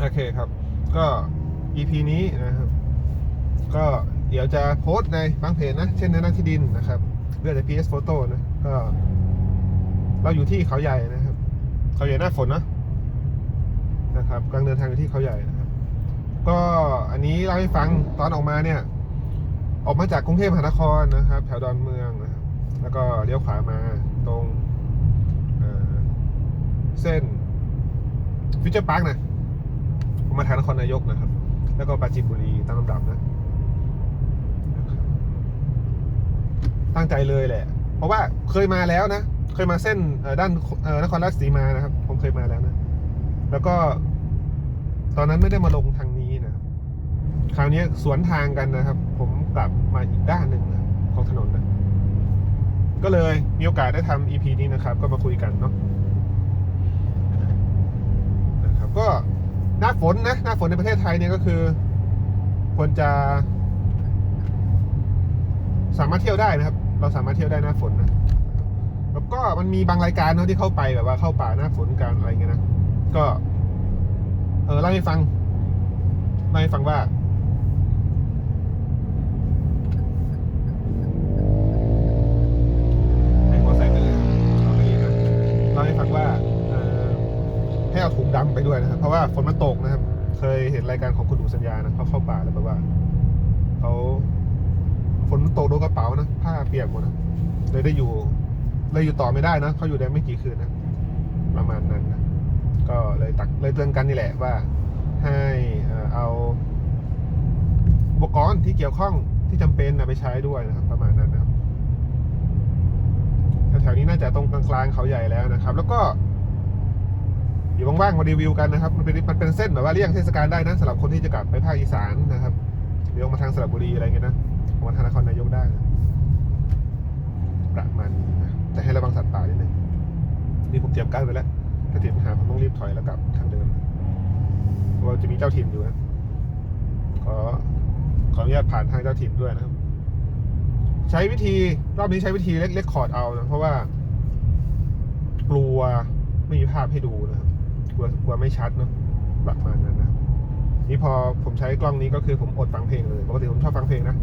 โอเคครับ ก็ EP นี้นะครับ ก็เดี๋ยวจะโพสต์ในบางเพจนะ เช่นในหน้าที่ดินนะครับเรื่องใน PS Photo นะก็เราอยู่ที่เขาใหญ่นะครับ เขาใหญ่หน้าฝนนะนะครับกำลังเดินทางอยู่ที่เขาใหญ่นะครับ ก็อันนี้เราให้ฟังตอนออกมาเนี่ย ออกมาจากกรุงเทพมหานครนะครับ แถวดอนเมืองนะครับ แล้วก็เลี้ยวขวามาตรงเเส้นฟิวเจอร์พาร์คนะ มาทานครนายกนะครับ แล้วก็ปราจีนบุรีตามลำดับนะ ตั้งใจเลยแหละ เพราะว่าเคยมาแล้วนะ เคยมาเส้นด้านนครราชสีมานะครับ ผมเคยมาแล้วนะ แล้วก็ตอนนั้นไม่ได้มาลงทางนี้นะ คราวนี้สวนทางกันนะครับ ผมกลับมาอีกด้านหนึ่งนะของถนนนะ ก็เลยมีโอกาสได้ทำ EP นี้นะครับ ก็มาคุยกันเนาะนะครับก็ หน้าฝนนะหน้าฝนในประเทศไทยเนี่ยก็คือควรจะ สามารถเที่ยวได้นะครับ เราสามารถเที่ยวได้หน้าฝนนะแล้วก็มันมีบางรายการเนาะที่เข้าไปแบบว่าเข้าป่าหน้าฝนกันอะไรเงี้ยนะก็ เออเล่าให้ฟังเล่าให้ฟังว่าะครับเพราะว่าฝนมันตกนะครับ เคยเห็นรายการของคุณดูสัญญานะเขาเข้าป่าแล้วแบบว่าเขาฝนมันตกโดนกระเป๋านะผ้าเปียกหมดนะเลยได้อยู่เลยอยู่ต่อไม่ได้นะเขาอยู่ได้ไม่กี่คืนนะประมาณนั้นนะก็เลยตักเลยเตือนกันนี่แหละว่า ให้เอาอุปกรณ์ที่เกี่ยวข้องที่จำเป็นนะไปใช้ด้วยนะครับ ประมาณนั้นนะครับแถวๆนี้น่าจะตรงกลางๆเขาใหญ่แล้วนะครับ แล้วก็ อยู่ว่างๆมารีวิวกันนะครับมันเป็นมันเป็นเส้นแบบว่าเลี่ยงเทศกาลได้นะสำหรับคนที่จะกลับไปภาคอีสานนะครับเลี้ยวมาทางสระบุรีอะไรเงี้ยนะมาทางนครนายกได้นะประมาณนี้นะแต่ให้ระวังสัตว์ป่านิดนึงนี่ผมเตรียมการไว้แล้ว ถ้าติดปัญหาผมต้องรีบถอยแล้วกลับทางเดิมเราจะมีเจ้าถิ่นอยู่นะขอขออนุญาตผ่านทางเจ้าถิ่นด้วยนะครับ ใช้วิธีรอบนี้ใช้วิธีเล็กเล็กคอร์ดเอานะเพราะว่า กลัวไม่มีภาพให้ดูนะครับ ลัวกลัวไม่ชัดเนอะประมาณนั้นนะนี่พอผมใช้กล้องนี้ก็คือผมอดฟังเพลงเลยปกติผมชอบฟังเพลงนะ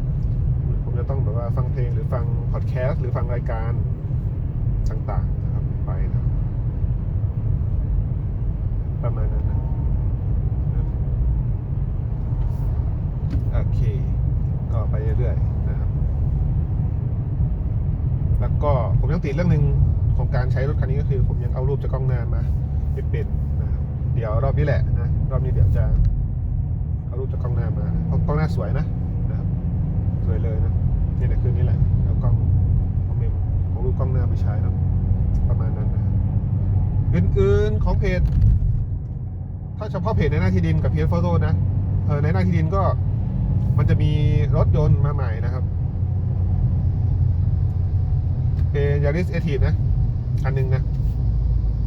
ผมจะต้องแบบว่าฟังเพลงหรือฟังพอดแคสต์หรือฟังรายการต่างๆนะครับไปนะประมาณนั้นนะโอเค ก็ไปเรื่อยๆนะครับ แล้วก็ผมยังติดเรื่องหนึ่งของการใช้รถคันนี้ก็คือ ผมยังเอารูปจากกล้องหน้ามาเป็น เดี๋ยวรอบนี้แหละนะรอบนี้เดี๋ยวจะเอารูปจากกล้องหน้ามาเพราะกล้องหน้าสวยนะนะครับสวยเลยนะนี่แหละคืนนี้แหละเอากล้องเอาเมมของรูปกล้องหน้าไปใช้นะประมาณนั้นนะอื่นๆของเพจถ้าเฉพาะเพจในหน้าที่ดินกับเพจโฟโต้นะเออในหน้าที่ดินก็มันจะมีรถยนต์มาใหม่นะครับเป็นยาริสเอทีฟนะคันหนึ่งนะ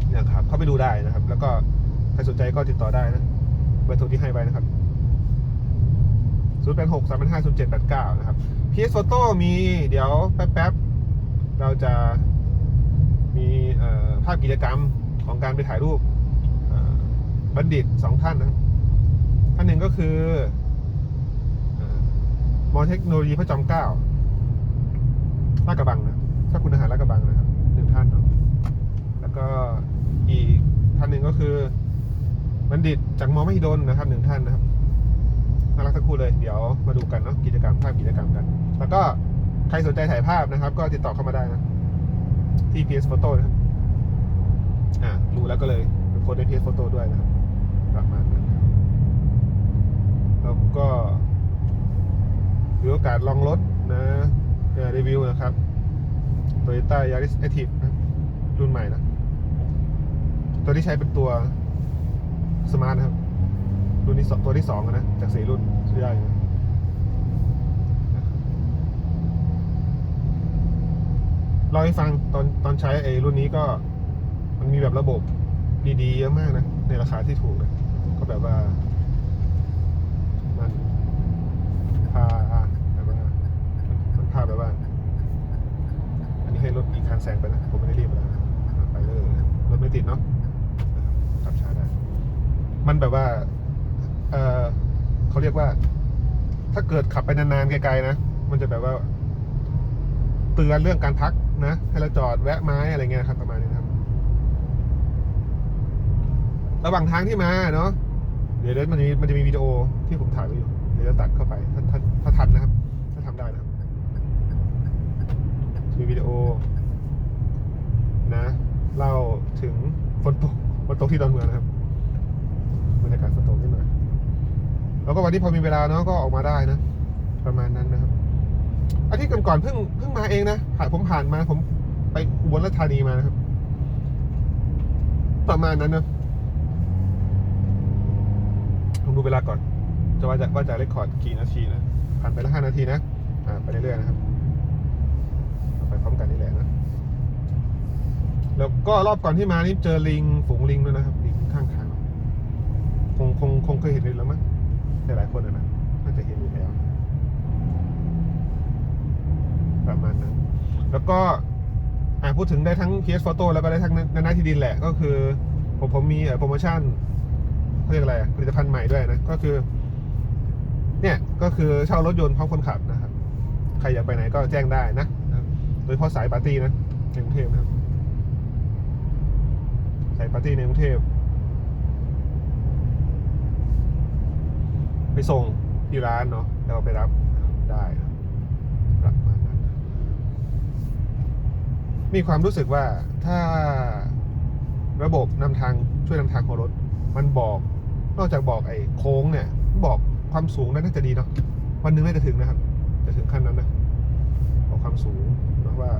เนี่ยครับเข้าไปดูได้นะครับ แล้วก็ รสนใจก็ติดต่อได้นะเบอร์โทรที่ให้ไว้นะครับ 0 8 6 3 5 0 7 8 9 นะครับ PS Photo มีเดี๋ยวแป๊บๆ เราจะมีภาพกิจกรรมของการไปถ่ายรูปบัณฑิตสองท่านนะท่านหนึ่งก็คือเอ่อมอเทคโนโลยีพระจอมเกล้าลาดกระบังนะ ถ้าคุณอาหารลาดกระบังนะครับหนึ่งท่านเนาะแล้วก็อีกท่านหนึ่งก็คือ บัณฑิตจากมอมหิดลนะครับหนึ่งท่านนะครับน่ารักสักครู่เลยเดี๋ยวมาดูกันเนาะกิจกรรมภาพกิจกรรมกัน แล้วก็ใครสนใจถ่ายภาพนะครับ ก็ติดต่อเข้ามาได้นะที่ PS Photo นะครับอ่ารู้แล้วก็เลยโพสใน PS Photo ด้วยนะครับประมาณนั้นแล้วก็ถือโอกาสลองรถนะเอ่อรีวิวนะครับ Toyota Yaris Active นะรุ่นใหม่นะ ตัวที่ใช้เป็นตัว สมาร์ทครับ รุ่นที่สองตัวที่สองนะ จากสี่รุ่นสุดยอดอยู่นะเล่าให้ฟังตอนตอนใช้ไอ้รุ่นนี้ก็มันมีแบบระบบดีๆเยอะมากนะ ในราคาที่ถูกนะ ก็แบบว่า มันพาแบบว่ามันมันพาแบบว่า อันนี้ให้รถอีกคันแซงไปนะ ผมไม่ได้รีบแล้วนะไปเลยรถไม่ติดเนาะนะครับขับช้าได้ มันแบบว่า เออเขาเรียกว่า ถ้าเกิดขับไปนานๆไกลๆนะ มันจะแบบว่า เตือนเรื่องการพักนะ ให้เราจอดแวะไม้อะไรเงี้ยครับ ประมาณนี้ครับ ระหว่างทางที่มาเนาะ เดี๋ยวเดี๋ยวมันจะมีมันจะมีวิดีโอที่ผมถ่ายไว้อยู่ เดี๋ยวจะตัดเข้าไป ถ้าถ้าถ้าทันนะครับ ถ้าทำได้นะครับมีวิดีโอ นะ เล่าถึงฝนตกฝนตกที่ดอนเมืองนะครับ บรรยากาศฝนตกนิดหน่อยแล้วก็วันนี้พอมีเวลาเนาะก็ออกมาได้นะ ประมาณนั้นนะครับอาทิตย์ก่อนๆเพิ่งเพิ่งมาเองนะผ่านผมผ่านมาผมไปอุบลราชธานีมานะครับ ประมาณนั้นนะผมดูเวลาก่อน จะว่าจะว่าจะเรคคอร์ดกี่นาทีนะผ่านไปแล้วห้านาทีนะอ่าไปเรื่อยๆนะครับไปพร้อมกันนี่แหละนะแล้วก็รอบก่อนที่มานี่เจอลิงฝูงลิงด้วยนะครับลิงข้างทางค งคงคงเคยเห็นลิงแล้วมั้งหลายคนนะน่าจะเห็นอยู่แล้ว ประมาณนั้น แล้วก็อ่าพูดถึงได้ทั้ง PS Photo แล้วก็ได้ทั้งนานาที่ดินแหละ ก็คือ ผมผมมีโปรโมชั่นเขาเรียกอะไรผลิตภัณฑ์ใหม่ด้วยนะ ก็คือ เนี่ยก็คือเช่ารถยนต์พร้อมคนขับนะครับ ใครอยากไปไหนก็แจ้งได้นะโดยเฉพาะสายปาร์ตี้นะในกรุงเทพนะครับสายปาร์ตี้ในกรุงเทพ ไปส่งที่ร้านเนาะแล้วไปรับได้นะประมาณนั้นมีความรู้สึกว่าถ้าระบบนำทางช่วยนำทางของรถ มันบอก นอกจากบอกไอ้โค้งเนี่ย บอกความสูงนั้นน่าจะดีเนาะวันหนึงน่าจะถึงนะครับ จะถึงขั้นนั้นนะบอกความสูงเนาะว่า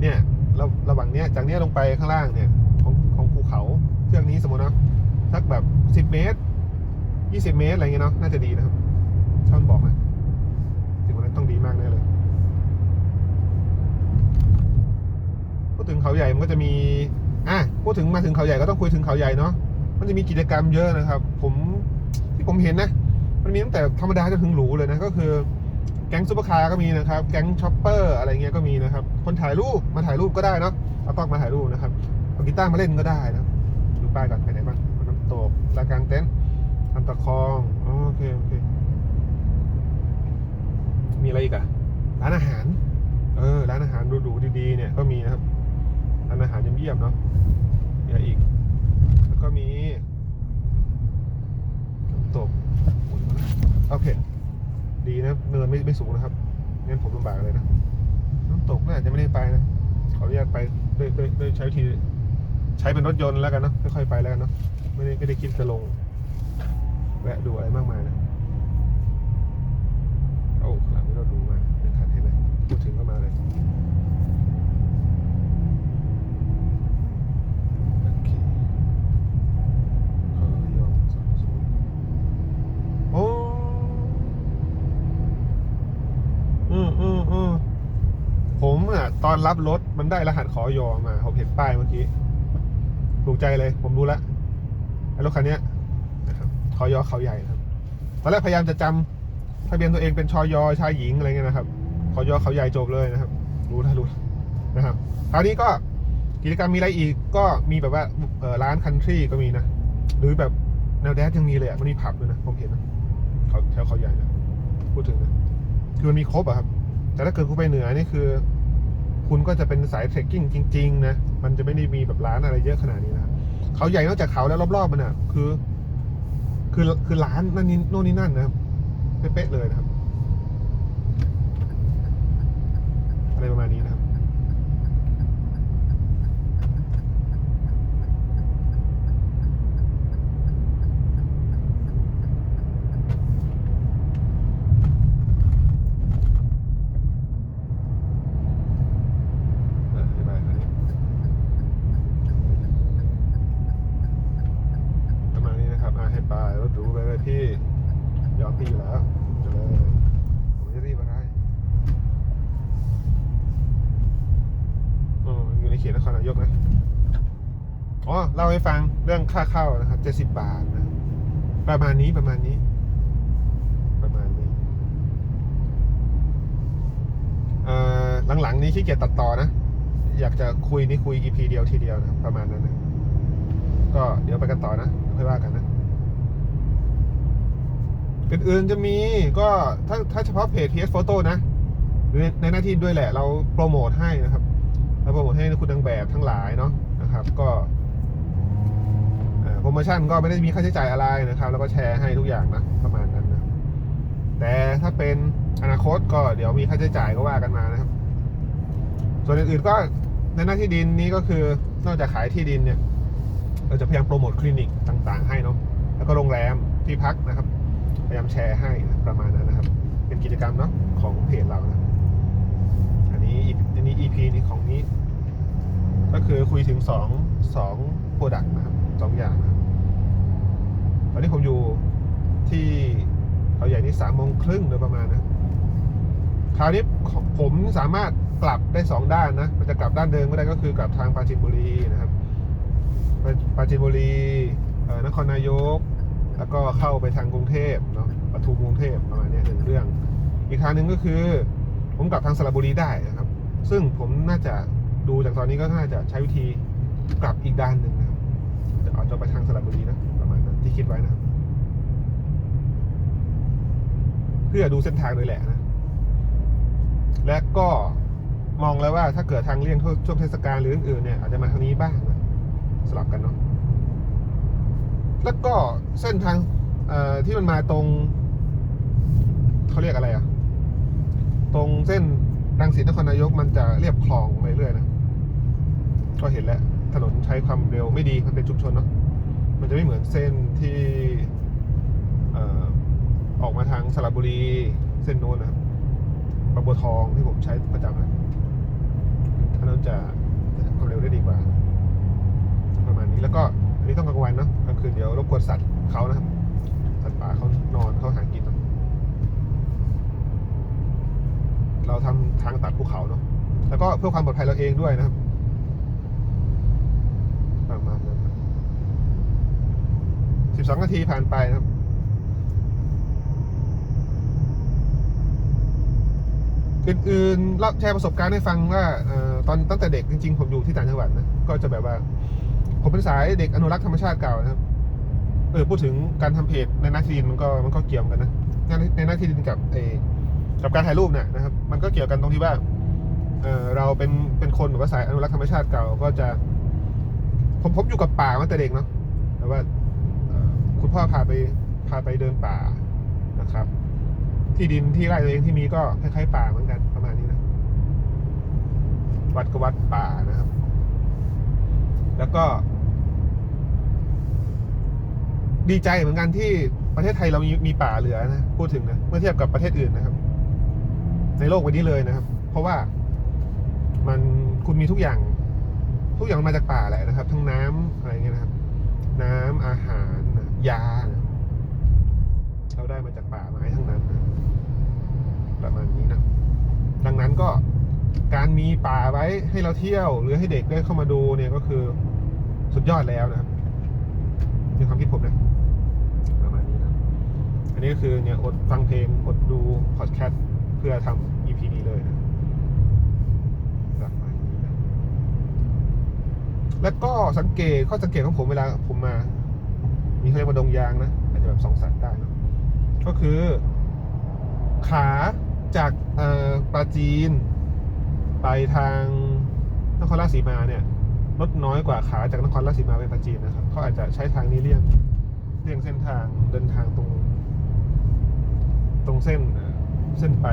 เนี่ยระระหว่างเนี้ยจากเนี้ยลงไปข้างล่างเนี่ย ของของภูเขาเครื่องนี้สมมตินะสักแบบสิบเมตร ยี่สิบเมตรอะไรเงี้ยเนาะน่าจะดีนะครับท่านบอกนะถึงวันนั้นต้องดีมากแน่เลยพูดถึงเขาใหญ่มันก็จะมีอะพูดถึงมาถึงเขาใหญ่ก็ต้องคุยถึงเขาใหญ่เนาะมันจะมีกิจกรรมเยอะนะครับ ผมที่ผมเห็นนะ มันมีตั้งแต่ธรรมดาจนถึงหรูเลยนะก็คือแก๊งซุปเปอร์คาร์ก็มีนะครับ แก๊งช็อปเปอร์อะไรเงี้ยก็มีนะครับ คนถ่ายรูปมาถ่ายรูปก็ได้เนาะเอากล้องมาถ่ายรูปนะครับเอากีตาร์มาเล่นก็ได้นะดูป้ายก่อนไปไหนบ้างน้ำตกลากลางเต็นท์ ลำตะคองโอเคโอเค มีอะไรอีกอะร้านอาหาร เออ ร้านอาหารดูๆดีๆเนี่ยก็มีนะครับ ร้านอาหารเยี่ยมๆเนาะมีอะไรอีก แล้วก็มีน้ำตกโอเค ดีนะ เนินไม่ไม่สูงนะครับงั้นผมลำบากเลยนะน้ำตกน่าจะไม่ได้ไปนะขออนุญาตไปด้วยด้วยด้วยใช้วิธีใช้เป็นรถยนต์แล้วกันเนาะค่อยๆไปแล้วกันเนาะไม่ได้ไม่ได้คิดจะลง แวะดูอะไรมากมายนะโอ้หลังนี้เราดูมาเดี๋ยวคันให้ไหมพูดถึงก็มาเลยเคขอยอมสองศูนย์โอ้อืมอืมอืมผมอะตอนรับรถมันได้รหัสขอยอมาผมเห็นป้ายเมื่อกี้ถูกใจเลย ผมรู้ละไอ้รถคันเนี้ ยนะคอยอเขาใหญ่ครับตอนแรกพยายามจะจำทะเบียนตัวเองเป็นชอยอชายหญิงอะไรเงี้ยนะครับขอยอเขาใหญ่จบเลยนะครับ รู้แล้วรู้แล้วนะครับคราวนี้ก็กิจกรรมมีอะไรอีกก็มีแบบว่าร้านคันทรีก็มีนะ หรือแบบแนวแดนยังมีเลยอะมันมีผับด้วยนะผมเห็นนะเขาแถวเขาใหญ่นะพูดถึงนะคือมันมีครบอะครับ แต่ถ้าเกิดคุณไปเหนือนี่คือ คุณก็จะเป็นสายเทรคกิ้งจริง ๆ นะ มันจะไม่ได้มีแบบร้านอะไรเยอะขนาดนี้นะเขาใหญ่นอกจากเขาแล้วรอบๆมันอะคือ คือคือร้านนั่นนี่โน่นนี่นั่นนะครับเป๊ะเลยนะครับ อะไรประมาณนี้นะครับ อะอธิบายอันนี้ประมาณนี้นะครับอะให้ไปรถหรูไปเลยพี่ ยอมพี่อยู่แล้วจะเลย ผมจะรีบอะไรอ๋ออยู่ในเขตนครนายกนะ อ๋อ เล่าให้ฟังเรื่องค่าเข้านะครั บาทนะประมาณนี้ประมาณนี้ ประมาณนี้เอ่อหลังๆนี้ขี้เกียจตัดต่อนะ อยากจะคุยนี่คุย EP เดียวทีเดียวนะ ประมาณนั้นนะก็เดี๋ยวไปกันต่อนะเดี๋ยวค่อยว่ากันนะอื่นๆจะมีก็ถ้าถ้าเฉพาะเพจ PS Photo นะในในหน้าที่ด้วยแหละ เราโปรโมทให้นะครับ เราโปรโมทให้คุณนางแบบทั้งหลายเนาะนะครับ ก็ โปรโมชั่นก็ไม่ได้มีค่าใช้จ่ายอะไรนะครับ แล้วก็แชร์ให้ทุกอย่างนะประมาณนั้นนะแต่ถ้าเป็นอนาคตก็เดี๋ยวมีค่าใช้จ่ายก็ว่ากันมานะครับ ส่วนอื่นๆก็ในหน้าที่ดินนี้ก็คือนอกจากขายที่ดินเนี่ย เราจะพยายามโปรโมทคลินิกต่างๆ ให้เนาะแล้วก็โรงแรมที่พักนะครับ พยายามแชร์ให้ประมาณนั้นนะครับ เป็นกิจกรรมเนาะของเพจเรานะอันนี้อันนี้ EP นี้ของนี้ ก็คือคุยถึงสองสองโปรดักต์นะครับ สองอย่างนะตอนนี้ผมอยู่ที่เขาใหญ่นี่สามโมงครึ่งโดยประมาณนะ คราวนี้ผมสามารถกลับได้สองด้านนะ มันจะกลับด้านเดิมก็ได้ก็คือกลับทางปราจีนบุรีนะครับ ปราปราจีนบุรีนครนายก แล้วก็เข้าไปทางกรุงเทพเนาะ ปทุมกรุงเทพประมาณเนี้ยหนึ่งเรื่อง อีกทางหนึ่งก็คือ ผมกลับทางสระบุรีได้นะครับ ซึ่งผมน่าจะดูจากตอนนี้ก็น่าจะใช้วิธีกลับอีกด้านหนึ่ง จะอาจจะไปทางสระบุรีนะ ประมาณนั้นที่คิดไว้นะ เพื่อดูเส้นทางด้วยแหละนะ และก็มองแล้วว่าถ้าเกิดทางเลี่ยงช่วงเทศกาลหรืออื่นๆเนี่ยอาจจะมาทางนี้บ้างนะสลับกันเนาะแล้วก็เส้นทางที่มันมาตรงเขาเรียกอะไรอะตรงเส้นรังสิตนครนายกมันจะเรียบคลองไปเรื่อยนะ ก็เห็นแล้ว ถนนใช้ความเร็วไม่ดีมันเป็นชุมชนเนาะมันจะไม่เหมือนเส้นที่ออกมาทางสระบุรีเส้นโน้นนะครับบางบัวทองที่ผมใช้ประจำนะอันนจะความเร็วได้ดีกว่า ประมาณนี้แล้วก็อันนี้ต้องกลางวันเนอะกลางคืนเดี๋ยวรบกวนสัตว์เขานะครับสัตว์ป่าเขานอนเขาหากินเนอะเราทำทางตัดภูเขาเนาะแล้วก็เพื่อความปลอดภัยเราเองด้วยนะครับ สองนาทีผ่านไปครับ อื่นๆเล่าแชร์ประสบการณ์ให้ฟังว่าตอนตั้งแต่เด็กจริงๆ ผมอยู่ที่ต่างจังหวัดนะ ก็จะแบบว่า ผมเป็นสายเด็กอนุรักษ์ธรรมชาติเก่านะครับ เออพูดถึงการทำเพจในหน้าที่ดินมันก็มันก็เกี่ยวกันนะ ในหน้าที่ดินกับเอกับการถ่ายรูปเนี่ยนะครับ มันก็เกี่ยวกันตรงที่ว่าเออเราเป็นเป็นคนหรือว่าสายอนุรักษ์ธรรมชาติเก่าก็จะ ผมพบอยู่กับป่ามาแต่เด็กเนาะแต่ว่า คุณพ่อพาไปพาไปเดินป่านะครับ ที่ดินที่ไร่ตัวเองที่มีก็คล้ายๆป่าเหมือนกันประมาณนี้นะ วัดก็วัดป่านะครับ แล้วก็ ดีใจเหมือนกันที่ประเทศไทยเรามีมีป่าเหลือนะพูดถึงนะเมื่อเทียบกับประเทศอื่นนะครับ ในโลกใบนี้เลยนะครับ เพราะว่ามันคุณมีทุกอย่าง ทุกอย่างมาจากป่าแหละนะครับ ทั้งน้ำอะไรเงี้ยนะครับ น้ำอาหารนะยานะเราได้มาจากป่าไม้ทั้งนั้นนะประมาณนี้นะ ดังนั้น ก็การมีป่าไว้ให้เราเที่ยว หรือให้เด็กได้เข้ามาดูเนี่ยก็คือสุดยอดแล้วนะครับในความคิดผมนะประมาณนี้นะอันนี้ก็คือเนี่ยอดฟังเพลงอดดูพอดแคสต์เพื่อทำ EP นี้เลยนะประมาณนี้นะแล้วก็สังเกตข้อสังเกตของผมเวลาผมมา มีเขาเรียกว่าดงยางนะอาจจะแบบสองสัตว์ได้นะก็คือ ขา จากปราจีน ไปทางนครราชสีมาเนี่ยลดน้อยกว่าขาจากนครราชสีมาไปปราจีนนะครับเขาอาจจะใช้ทางนี้เลี่ยงเลี่ยงเส้นทางเดินทางตรง ตรงเส้นเส้นไป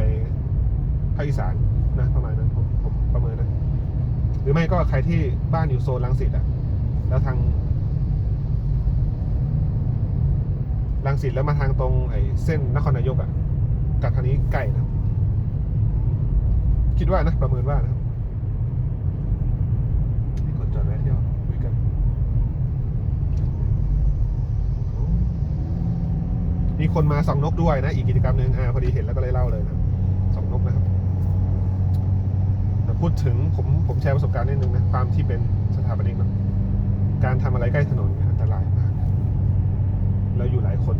ภาคอีสานนะประมาณนั้นผมผมประเมินนะหรือไม่ก็ใครที่บ้านอยู่โซนลังสิตอะแล้วทางลังสิตแล้วมาทางตรงไอ้เส้นนครนายกอะกับทางนี้ใกล้นะ คิดว่านะ ประเมินว่านะครับนี่กดจอดแวะเที่ยวคุยกันมีคนมาส่องนกด้วยนะ อีกกิจกรรมหนึ่งอ่าพอดีเห็นแล้วก็เลยเล่าเลยนะส่องนกนะครับแต่พูดถึงผมผมแชร์ประสบการณ์นิดนึงนะความที่เป็นสถาปนิกเนาะการทำอะไรใกล้ถนนอันตรายมากแล้วอยู่หลายคน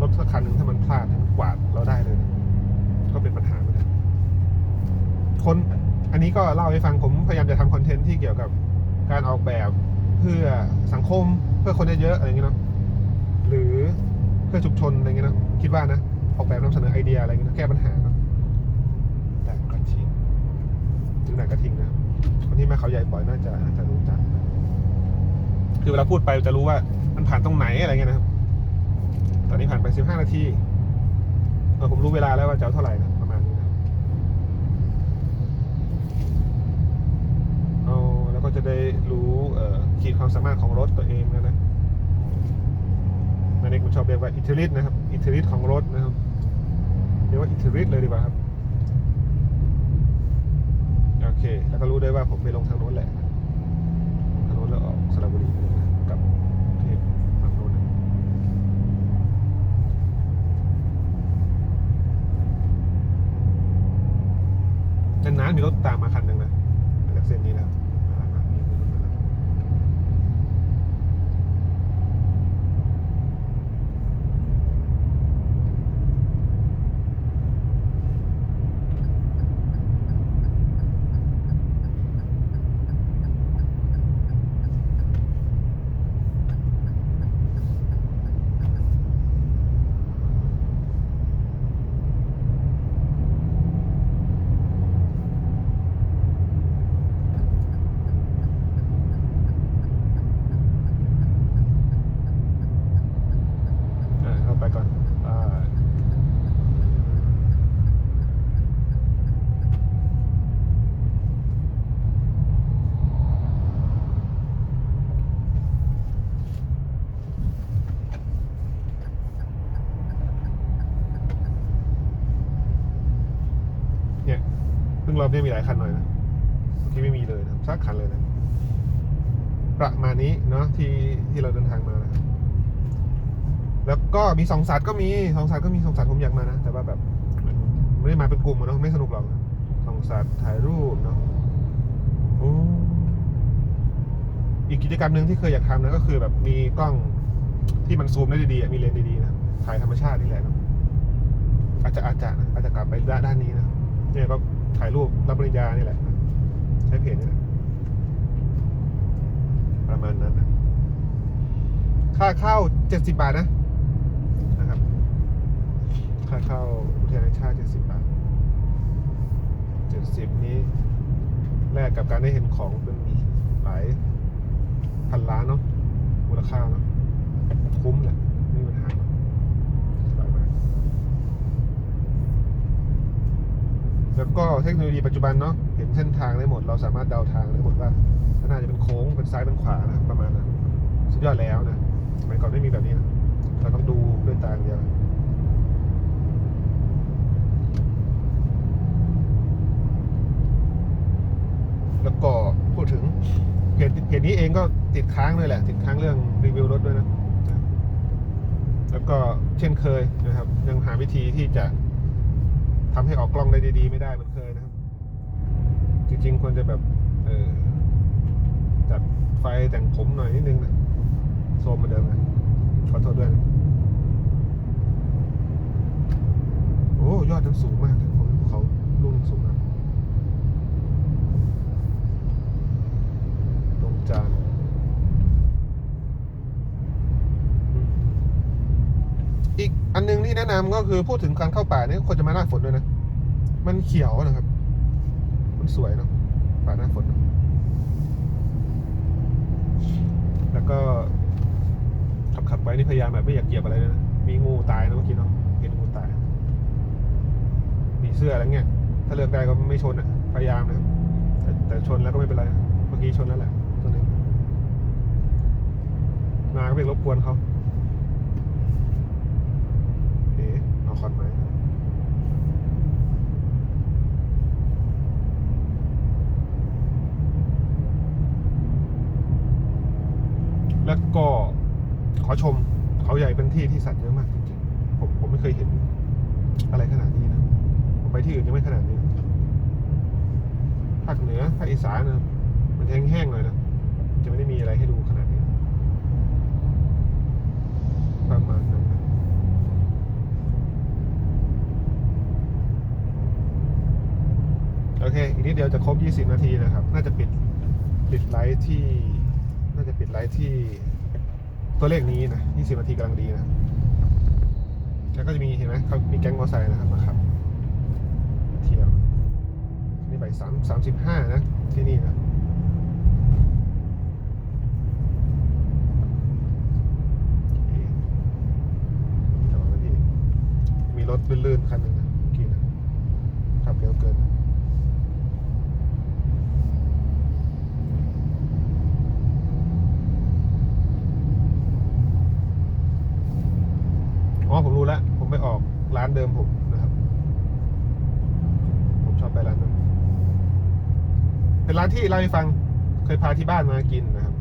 รถสักคันหนึ่งถ้ามันพลาดมันกวาดเราได้เลยนะก็เป็นปัญหา คนอันนี้ก็เล่าให้ฟังผมพยายามจะทำคอนเทนต์ที่เกี่ยวกับการออกแบบเพื่อสังคมเพื่อคนเยอะๆอะไรอย่างเงี้ยเนาะหรือเพื่อชุมชนอะไรเงี้ยนะคิดว่านะออกแบบนำเสนอไอเดียอะไรเงี้ยนะแก้ปัญหาเนอะแต่กระทิงถึงไหนกระทิงนะคนที่มาเขาใหญ่บ่อยน่าจะน่าจะรู้จักนะคือเวลาพูดไปจะรู้ว่ามันผ่านตรงไหนอะไรเงี้ยนะครับ ตอนนี้ผ่านไปสิบห้านาทีเออผมรู้เวลาแล้วว่าจะเอาเท่าไหร่นะเอาแล้วก็จะได้รู้เอ่อขีด ความสามารถของรถตัวเองนะนะนันเอกมันชอบเรียกว่าอิทธิฤทธิ์นะครับ อิทธิฤทธิ์ของรถนะครับ เรียกว่าอิทธิฤทธิ์เลยดีกว่าครับ โอเค แล้วก็รู้ได้ว่าผมไปลงทางโน้นแหละทางโน้นแล้วออกสระบุรีกลับเทพฝั่งโน้นนะนานๆมีรถตามมาคันหนึ่งนะจากเส้นนี้แล้วมามีรถมาแล้วอ่าเข้าไปก่อนอ่าเนี่ยเพิ่ง รอบนี้มีหลายคันหน่อยนะเมื่ไม่มีเลยนะสักคันเลยนะประมาณนี้เนาะที่ที่เราเดินทางมานะแล้วก็มีสองสัตว์ก็มีสองสัตว์ก็มีสองสัตว์ผมอยากมานะแต่ว่าแบบมันไม่ได้มาเป็นกลุ่มอะเนาะไม่สนุกหรอกนะสองสัตว์ถ่ายรูปเนาะอ้อีกกิจกรรมหนึ่งที่เคยอยากทำนะก็คือแบบมีกล้องที่มันซูมได้ดีๆมีเลนส์ดีๆนะถ่ายธรรมชาตินี่แหละเนาะอาจจะอาจจะอาจจะกลับไปด้านนี้นะเนี่ยก็ ถ่ายรูปรับปริญญานี่แหละ ใช้เพจนี่แหละประมาณนั้นนะค่าเข้าเจ็ดสิบบาทนะนะครับ ค่าเข้าอุทยานแห่งชาติ70บบาท70นี้แลกกับการได้เห็นของเป็นหลายพันล้านเนาะมูลค่าเนาะคุ้มแหละ ไม่มีปัญหาเนอะสบายมาก แล้วก็เทคโนโลยีปัจจุบันเนาะเห็นเส้นทางได้หมด เราสามารถเดาทางได้หมดว่าน่าจะเป็นโค้งเป็นซ้ายเป็นขวานะประมาณนั้นสุดยอดแล้วนะสมัยก่อนไม่มีแบบนี้นะเราต้องดูด้วยตาอย่างเดียวแล้วก็พูดถึงเพจเพจนี้เองก็ติดค้างด้วยแหละ ติดค้างเรื่องรีวิวรถด้วยนะ แล้วก็เช่นเคยนะครับ ยังหาวิธีที่จะ ทำให้ออกกล้องได้ดีๆ ไม่ได้เหมือนเคยนะครับ จริงๆควรจะแบบเออจัดไฟแต่งผมหน่อยนิดนึงนะโซมเหมือนเดิมนะขอโทษด้วยนะโอ้ยอดทั้งสูงมากทั้งของภูเขาลูกสูงมากดงจานอืม อีกอันหนึงที่แนะนำก็คือพูดถึงการเข้าป่าเนี่ยควรจะมาหน้าฝนด้วยนะ มันเขียวนะครับ มันสวยเนาะป่าหน้าฝน แล้วก็ขับขับไปนี่พยายามแบบไม่อยากเหยียบอะไรเลยนะ มีงูตายนะเมื่อกี้เนาะเห็นงูตาย มีเสื้ออะไรเงี้ย ถ้าเลือกได้ก็ไม่ชนอะ พยายามนะครับแต่แต่ชนแล้วก็ไม่เป็นไร เมื่อกี้ชนแล้วแหละตัวนึงมาก็ไปรบกวนเขาเอ๋เอา คอนไหมแล้วก็ขอชมเขาใหญ่เป็นที่ที่สัตว์เยอะมากจริงๆ ผมผมไม่เคยเห็นอะไรขนาดนี้นะ ผมไปที่อื่นยังไม่ขนาดนี้ ภาคเหนือภาคอีสานนะมันแห้งๆหน่อยนะ จะไม่ได้มีอะไรให้ดูขนาดนี้ ประมาณนั้นนะโอเค อีกนิดเดียวจะครบ 20 นาทีนะครับ น่าจะปิดปิดไลฟ์ที่ น่าจะปิดไลฟ์ที่ตัวเลขนี้นะ 20 นาทีกำลังดีนะ แล้วก็จะมีเห็นไหมเขามีแก๊งมอเตอร์ไซค์นะครับมาขับ เที่ยว นี่ใบสามสามสิบห้านะ ที่นี่นะระวังนะพี่มีรถลื่นๆคันหนึ่งนะเมื่อกี้นะขับเร็วเกินนะอ๋อผมรู้แล้ว ผมไปออกร้านเดิมผมนะครับ ผมชอบไปร้านนั้น เป็นร้าน ที่เราให้ฟังเคยพาที่บ้านมากินนะครับ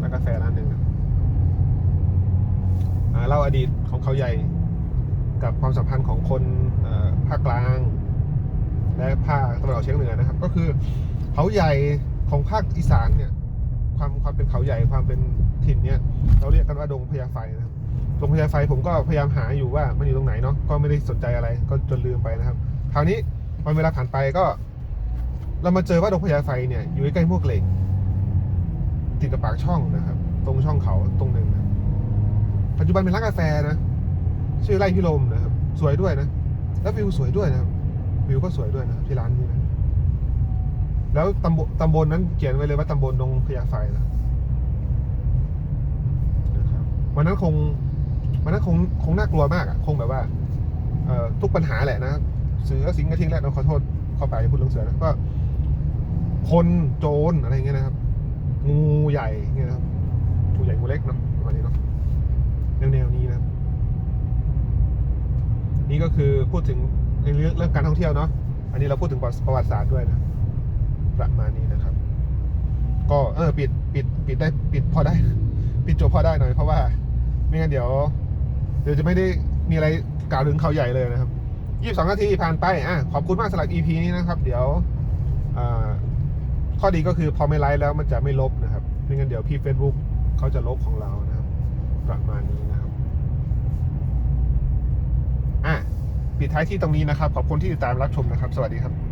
ร้านกาแฟร้านหนึ่งนะเล่าอดีตของเขาใหญ่ กับความสัมพันธ์ของคนภาคกลาง และภาคตะวันออกเฉียงเหนือนะครับ ก็คือเขาใหญ่ของภาคอีสานเนี่ย ความความเป็นเขาใหญ่ความเป็นถิ่นเนี่ยเราเรียกกันว่าดงพญาไฟนะครับดงพญาไฟผมก็พยายามหาอยู่ว่ามันอยู่ตรงไหนเนาะก็ไม่ได้สนใจอะไร ก็จนลืมไปนะครับ คราวนี้วันเวลาผ่านไปก็ เรามาเจอว่าดงพญาไฟเนี่ยอยู่ใกล้ๆมวกเหล็ก ติดกับปากช่องนะครับ ตรงช่องเขาตรงหนึ่งนะปัจจุบันเป็นร้านกาแฟนะ ชื่อไร่พิรมนะครับ สวยด้วยนะ แล้ววิวสวยด้วยนะครับ วิวก็สวยด้วยนะที่ร้านนี้นะ แล้วตำบลตำบลนั้นเขียนไว้เลยว่าตำบลดงพญาไฟนะครับวันนั้นคงวันนั้นคงคงน่ากลัวมากอะคงแบบว่า เอ่อทุกปัญหาแหละนะเสือสิงกระทิงแรดเราขอโทษเข้าไปพูดเรื่องเสือนะก็ คนโจรอะไรเงี้ยนะครับ งูใหญ่เงี้ยนะครับงูใหญ่งูเล็กเนาะประมาณนี้เนาะแนวแนวๆนี้นะครับ นี่ก็คือพูดถึงในเรื่องเรื่องการท่องเที่ยวเนาะอันนี้เราพูดถึงประวัติศาสตร์ด้วยนะประมาณนี้นะครับ ก็เออปิดปิดปิดได้ปิดพอได้ ปิดจบพอได้หน่อยเพราะว่า ไม่งั้นเดี๋ยว เดี๋ยวจะไม่ได้มีอะไรกล่าวถึงเขาใหญ่เลยนะครับ22นาทีผ่านไปอะขอบคุณมากสำหรับ EP นี้นะครับ เดี๋ยวอ่า ข้อดีก็คือพอไม่ไลฟ์แล้วมันจะไม่ลบนะครับไม่งั้นเดี๋ยวพี่ Facebook เขาจะลบของเรานะครับ ประมาณนี้นะครับอะปิดท้ายที่ตรงนี้นะครับ ขอบคุณที่ติดตามรับชมนะครับ สวัสดีครับ